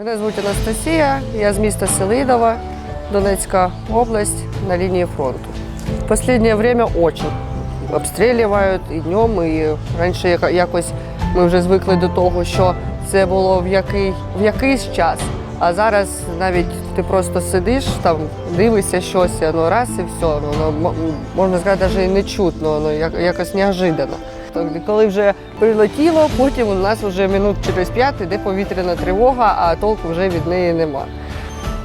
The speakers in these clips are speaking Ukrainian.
Мене звуть Анастасія, я з міста Селидова, Донецька область на лінії фронту. В останнє время очень обстрілюють і днем, і раніше якось ми вже звикли до того, що це було в, який, в якийсь час. А зараз навіть ти просто сидиш там, дивишся щось, воно раз і все. М- можна сказати, навіть не чутно, воно якось неожиданно. То Коли вже прилетіло, потім у нас вже минут через п'ять іде повітряна тривога, а толку вже від неї нема.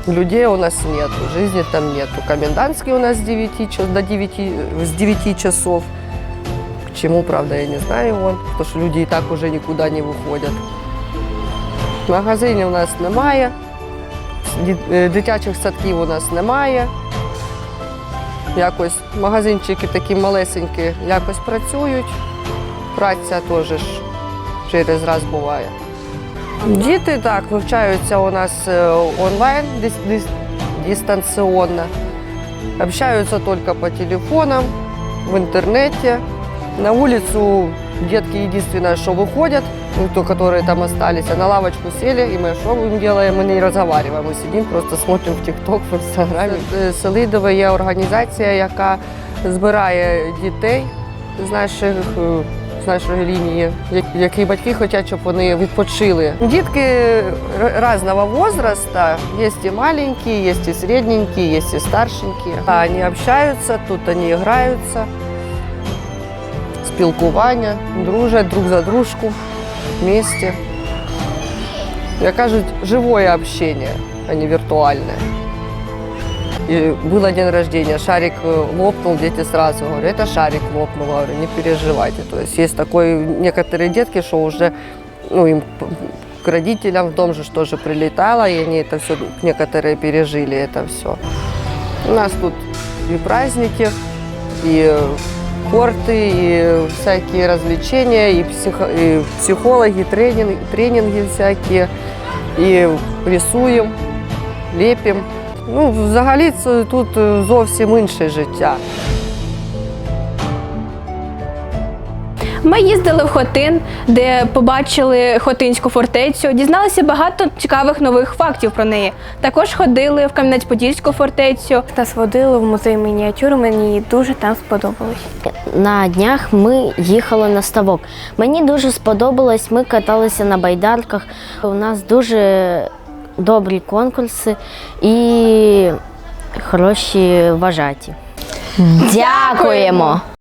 Людей у нас нету, жизни там нету. Комендантский у нас с 9, час- до 9, с 9 часов. К правда, я не знаю, вон, потому что люди и так уже никуда не виходять. Магазинів у нас немає, е, дитячих садків у нас немає. Якось магазинчики такі малесенькі якось працюють Праця теж ж через раз буває. Діти так вивчаються у нас е, онлайн, дис- дис- дистанційно. Общаются только по телефонам, в интернете. На улицу детки единственное, что выходят, ну, то, которые там остались, а на лавочку сели, и мы что мы делаем? Мы не разговариваем, мы сидим, просто смотрим в ТикТок, в Інстаграмі. Е, Селидове є організація, яка збирає дітей з наших е, з нашої лінії, як- які батьки хочуть, щоб вони відпочили. Дітки різного возрасту, є і маленькі, є і середненькі, є і старшенькі. Вони общаються, тут вони граються, спілкування, дружать друг за дружку вместе. Як кажуть, живое общение, а не виртуальное. И было день рождения, шарик лопнул, дети сразу говорю, это шарик лопнул, говорю, не переживайте. То есть есть такой, некоторые детки, что уже, ну, им к родителям в дом же тоже прилетало, и они это все, некоторые пережили это все. У нас тут и праздники, и корты, и всякие развлечения, и, психо- и психологи, тренинги, тренинги всякие, и рисуем, лепим. Ну, взагалі це тут е, зовсім інше життя. Ми їздили в Хотин, де побачили Хотинську фортецю, дізналися багато цікавих нових фактів про неї. Також ходили в Кам'янець-Подільську фортецю. Нас водили в музей мініатюр, мені дуже там сподобалось. На днях ми їхали на ставок. Мені дуже сподобалось, ми каталися на байдарках. У нас дуже добрі конкурси і хороші вважаті. Дякуємо!